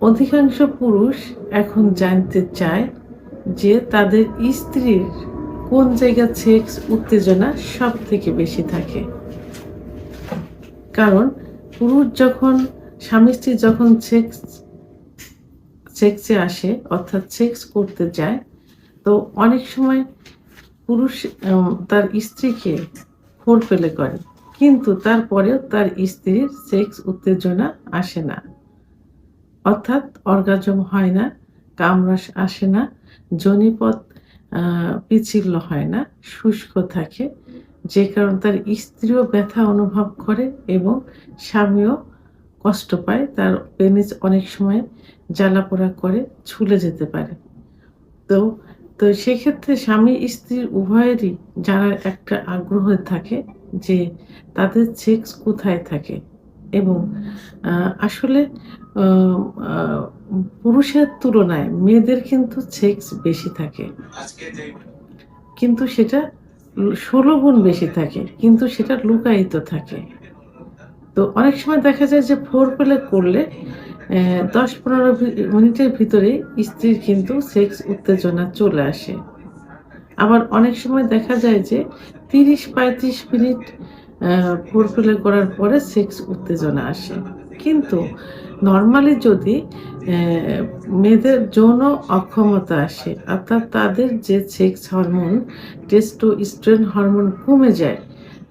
অধিকাংশ পুরুষ এখন জানতে চায় যে তাদের স্ত্রীর কোন জায়গার সেক্স উত্তেজনা সব থেকে বেশি থাকে। কারণ পুরুষ যখন, স্বামী স্ত্রী যখন সেক্স সেক্সে আসে, অর্থাৎ সেক্স করতে যায়, তো অনেক সময় পুরুষ তার স্ত্রীকে ফোর পেলে করে। কিন্তু তারপরেও তার স্ত্রীর সেক্স উত্তেজনা আসে না। অর্থাৎ অর্গাজম হয় না, কামরস আসে না, জনিপথ পিচ্ছিল্য হয় না, শুষ্ক থাকে, যে কারণে তার স্ত্রীও ব্যথা অনুভব করে এবং স্বামীও কষ্ট পায়। তার পেনিস অনেক সময় জ্বালাপোড়া করে, ছুলে যেতে পারে। তো তো সেক্ষেত্রে স্বামী স্ত্রীর উভয়েরই জানার একটা আগ্রহ থাকে যে তাদের সেক্স কোথায় থাকে এবং আসলে পুরুষের তুলনায় মেয়েদের কিন্তু সেক্স বেশি থাকে। কিন্তু সেটা ষোলো গুণ বেশি থাকে কিন্তু সেটা লুকায়িত থাকে। তো অনেক সময় দেখা যায় যে ফোর পেলে করলে দশ পনেরো মিনিটের ভিতরে স্ত্রীর কিন্তু সেক্স উত্তেজনা চলে আসে। আবার অনেক সময় দেখা যায় যে তিরিশ পঁয়ত্রিশ মিনিট ফোর করার পরে সেক্স উত্তেজনা আসে। কিন্তু নর্মালি যদি মেয়েদের যৌন অক্ষমতা আসে, অর্থাৎ তাদের যে সেক্স হরমোন টেস্টোস্টেরন হরমোন কমে যায়,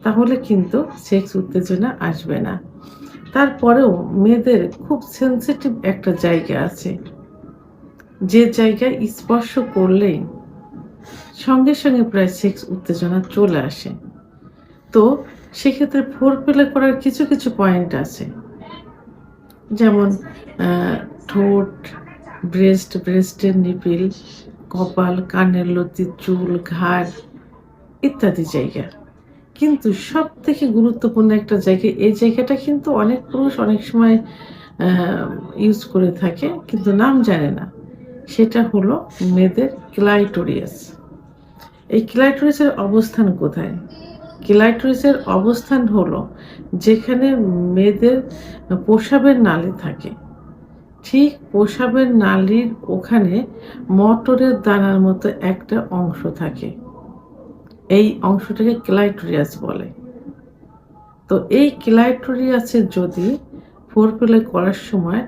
তাহলে কিন্তু সেক্স উত্তেজনা আসবে না। তারপরেও মেয়েদের খুব সেন্সিটিভ একটা জায়গা আছে। যে জায়গায় স্পর্শ করলেই সঙ্গে সঙ্গে প্রায় সেক্স উত্তেজনা চলে আসে। তো সেক্ষেত্রে ফোর পেলে করার কিছু কিছু পয়েন্ট আছে। যেমন ঠোঁট ব্রেস্ট ব্রেস্টের নিপিল কপাল, কানের লতি, চুল, ঘাড় ইত্যাদি জায়গা। কিন্তু সব থেকে গুরুত্বপূর্ণ একটা জায়গা, এই জায়গাটা কিন্তু অনেক পুরুষ অনেক সময় ইউজ করে থাকে, কিন্তু নাম জানে না। সেটা হলো মেয়েদের ক্লাইটোরিয়াস এই ক্লাইটোরিয়াসের অবস্থান কোথায়? ক্লাইটোরিসের অবস্থান হলো যেখানে মেয়েদের প্রসাবের নালী থাকে। ঠিক প্রসাবের নালীর ওখানে মটরের দানার মতো একটা অংশ থাকে। এই অংশটাকে ক্লাইটোরিয়াস বলে। তো এই ক্লাইটোরিয়াসের যদি ফোর প্লে করার সময়,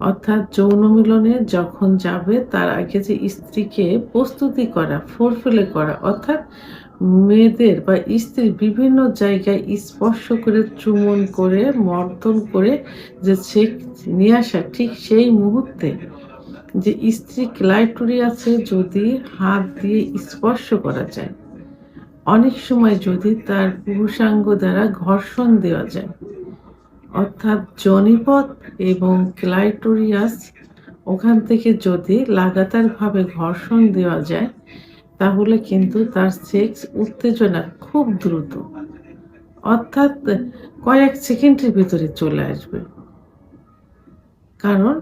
অর্থাৎ যৌন মিলনে যখন যাবে, তার আগে যে স্ত্রীকে প্রস্তুতি করা ফোর প্লে করা, অর্থাৎ মেয়েদের বা স্ত্রী বিভিন্ন জায়গায় স্পর্শ করে, চুমন করে, মর্দন করে যে সেক নিয়ে আসা, ঠিক সেই মুহূর্তে যে স্ত্রী ক্লাইটোরিয়াসে যদি হাত দিয়ে স্পর্শ করা যায়। অনেক সময় যদি তার পুরুষাঙ্গ দ্বারা ঘর্ষণ দেওয়া যায়। অর্থাৎ জনিপথ এবং ক্লাইটোরিয়াস ওখান থেকে যদি লাগাতারভাবে ঘর্ষণ দেওয়া যায় তাহলে কিন্তু তার সেক্স উত্তেজনা খুব দ্রুত। অর্থাৎ কয়েক সেকেন্ডের ভিতরে চলে আসবে। কারণ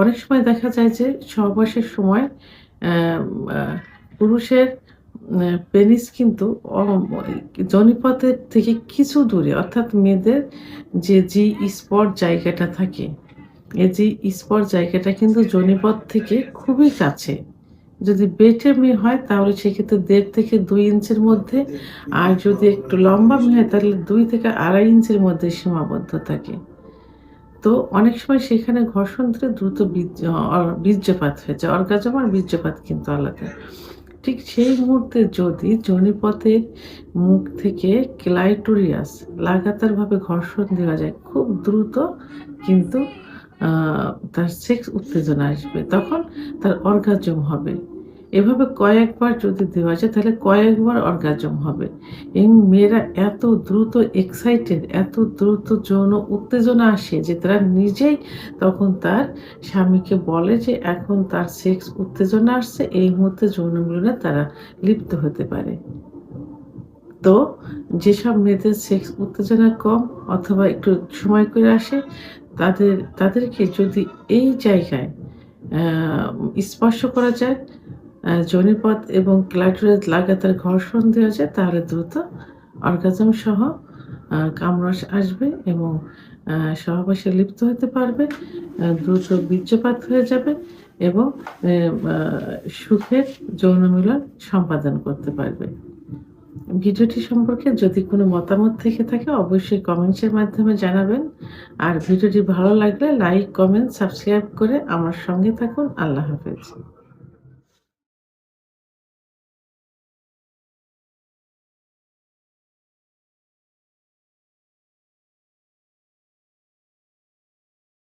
অনেক সময় দেখা যায় যে সহবাসের সময় পুরুষের পেনিস কিন্তু জনিপথের থেকে কিছু দূরে, অর্থাৎ মেয়েদের যে জি স্পট জায়গাটা থাকে, এই যে স্পট জায়গাটা কিন্তু জনিপথ থেকে খুবই কাছে। যদি বেটে মেয়ে হয়, তাহলে সেক্ষেত্রে দেড় থেকে দুই ইঞ্চির মধ্যে, আর যদি একটু লম্বা মেয়ে হয়, তাহলে দুই থেকে আড়াই ইঞ্চির মধ্যে সীমাবদ্ধ থাকে। তো অনেক সময় সেখানে ঘর্ষণ ধরে দ্রুত বীর্যপাত হয়েছে অর্গাজম আর বীর্যপাত কিন্তু আলাদা। ঠিক সেই মুহূর্তে যদি জনিপথের মুখ থেকে ক্লাইটোরিয়াস লাগাতারভাবে ঘর্ষণ দেওয়া যায়, খুব দ্রুত কিন্তু তার সেক্স উত্তেজনা আসবে। তখন তার অর্গাজম হবে। এভাবে কয়েকবার যদি দেওয়া যায়, তাহলে কয়েকবার অর্গাজম হবে। এই মেয়েরা এত দ্রুত এক্সাইটেড এত দ্রুত যৌন উত্তেজনা আসে যে তারা নিজেই তখন তার স্বামীকে বলে যে এখন তার সেক্স উত্তেজনা আসছে, এই মুহূর্তে যৌন মিলনে তারা লিপ্ত হতে পারে। তো যেসব মেয়েদের সেক্স উত্তেজনা কম অথবা একটু সময় করে আসে, তাদের, তাদেরকে যদি এই জায়গায় স্পর্শ করা যায় যোনিপথ এবং ক্লাইটোরিয়াস লাগাতার ঘর্ষণ দেওয়া যায় তাহলে দ্রুত অর্গাজম সহ কামরস আসবে এবং সহবাসে লিপ্ত হতে পারবে দ্রুত বীর্যপাত হয়ে যাবে এবং সুখের যৌন মিলন সম্পাদন করতে পারবে। ভিডিওটি সম্পর্কে যদি কোনো মতামত থেকে থাকে, অবশ্যই কমেন্টসের মাধ্যমে জানাবেন। আর ভিডিওটি ভালো লাগলে লাইক, কমেন্ট, সাবস্ক্রাইব করে আমার সঙ্গে থাকুন। আল্লাহ হাফেজ।